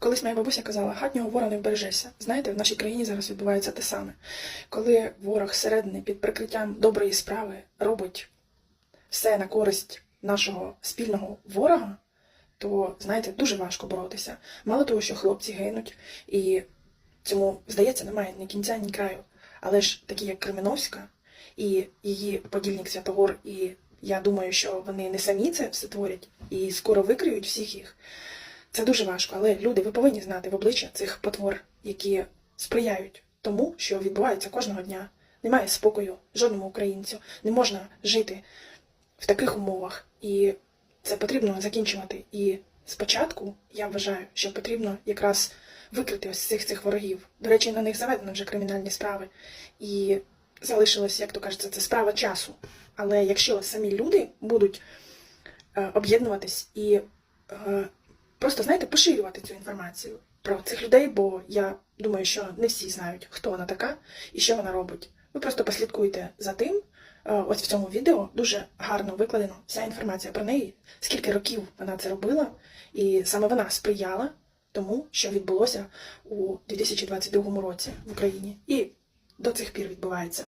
Колись моя бабуся казала, хатнього вора не вбережешся. Знаєте, в нашій країні зараз відбувається те саме. Коли ворог зсередини під прикриттям доброї справи робить все на користь нашого спільного ворога, то, знаєте, дуже важко боротися. Мало того, що хлопці гинуть, і цьому, здається, немає ні кінця, ні краю. Але ж такі, як Кременовська і її подільник Святогор, і я думаю, що вони не самі це все творять і скоро викриють всіх їх. Це дуже важко, але люди, ви повинні знати в обличчя цих потвор, які сприяють тому, що відбувається кожного дня. Немає спокою жодному українцю, не можна жити в таких умовах, і це потрібно закінчувати. І спочатку я вважаю, що потрібно якраз викрити ось цих цих ворогів. До речі, на них заведено вже кримінальні справи, і залишилось, як то кажеться, це справа часу. Але якщо самі люди будуть е, об'єднуватись і е, просто, знаєте, поширювати цю інформацію про цих людей, бо я думаю, що не всі знають, хто вона така і що вона робить. Ви просто послідкуйте за тим. Е, Ось в цьому відео дуже гарно викладено вся інформація про неї, скільки років вона це робила, і саме вона сприяла тому, що відбулося у 2022 році в Україні, і до цих пір відбувається.